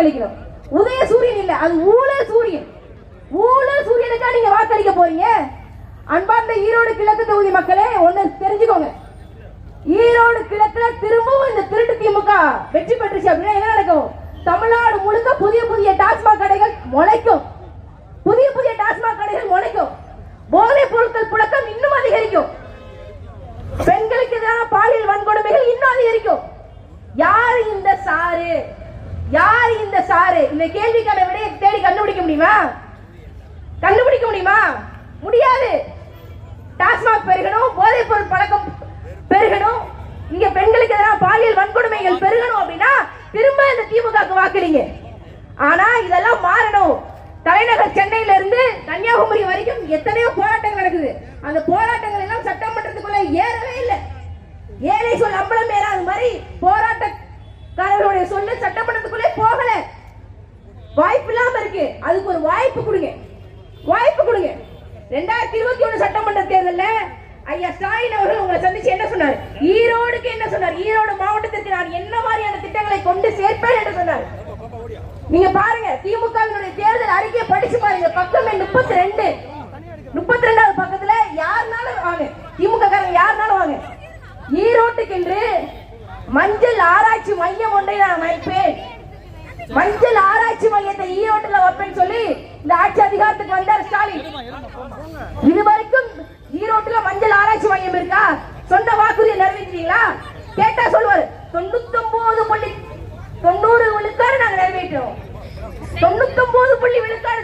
வாக்களிக்கணும். உதய சூரியன் இல்ல அது ஊழ சூரியன். ஊழல் சூரியனுக்கா நீங்க வாக்களிக்க போறீங்க? அன்பார்ந்த ஈரோடு கிழக்கு தொகுதி மக்களே ஒண்ணு தெரிஞ்சுக்கோங்க. ஈரோடு கிழக்குல திரும்பவும் இந்த திருட்டு திமுக வெற்றி பெற்றுச்சு அப்படின்னா என்ன நடக்கும்? தமிழ்நாடு முழுக்க புதிய புதிய டாஸ்மாக் கடைகள் முளைக்கும். புதிய புதிய டாஸ்மாக் கடைகள் முளைக்கும். போதைப் பொருட்கள் புழக்கம் இன்னும் அதிகரிக்கும். பெண்களுக்கு எதிரான பாலியல் வன்கொடுமைகள் இன்னும் அதிகரிக்கும். யாரு இந்த சாரு? யார் இந்த சாரு? இந்த கேள்விக்கான விடையை தேடி கண்டுபிடிக்க முடியுமா? கண்டுபிடிக்க முடியுமா? முடியாது. டாஸ்மாக் பெருகணும் போதைப் பொருள் பழக்கம் பெருகணும். இங்க பெண்களுக்கு எதிராக பாலியல் வன்கொடுமைகள் பெருகணும் அப்படின்னா திரும்ப இந்த திமுக வாக்குறீங்க ஆனா இதெல்லாம் மாறணும். தலைநகர் சென்னையில இருந்து கன்னியாகுமரி வரைக்கும் எத்தனையோ போராட்டங்கள் நடக்குது. அந்த போராட்டங்கள் எல்லாம் சட்டமன்றத்துக்குள்ள ஏறவே இல்லை. ஏழை சொல் அம்பலம் ஏறாத மாதிரி போராட்டக்காரர்களுடைய சொல்லு சட்டமன்றத்துக்குள்ளே போகல வாய்ப்பு இல்லாம இருக்கு. அதுக்கு ஒரு வாய்ப்பு கொடுங்க. வாய்ப்பு கொடுங்க. ரெண்டாயிரத்தி இருபத்தி ஒண்ணு சட்டமன்ற தேர்தல்ல ஐயா ஸ்டாலின் அவர்கள் உங்களை சந்திச்சு என்ன சொன்னார்? ஈரோடுக்கு என்ன சொன்னார்? ஈரோடு மாவட்டத்திற்கு நான் என்ன மாதிரியான திட்டங்களை கொண்டு சேர்ப்பேன் என்று சொன்னார். நீங்க பாருங்க திமுகவினுடைய தேர்தல் அறிக்கையை படிச்சு பாருங்க. பக்கம் முப்பத்தி ரெண்டு முப்பத்தி ரெண்டாவது பக்கத்துல யாருனாலும் வாங்க. திமுக காரங்க யாருனாலும் வாங்க. ஈரோட்டுக்கென்று மஞ்சள் ஆராய்ச்சி மையம் ஒன்றை நான் அமைப்பேன். மஞ்சள் ஆராய்ச்சி மையத்தை ஈரோட்டுல வைப்பேன்னு சொல்லி இந்த ஆட்சி அதிகாரத்துக்கு வந்தார் ஸ்டாலின். இதுவரைக்கும் ஈரோட்டுல மஞ்சள் ஆராய்ச்சி மையம் இருக்கா? சொந்த வாக்குறுதியை நிறைவேற்றீங்களா கேட்டா சொல்லுவாரு தொண்ணூத்தி ஒன்பது புள்ளி தொண்ணூறு விழுக்காடு நாங்க நிறைவேற்றோம். தொண்ணூத்தி ஒன்பது புள்ளி விழுக்காடு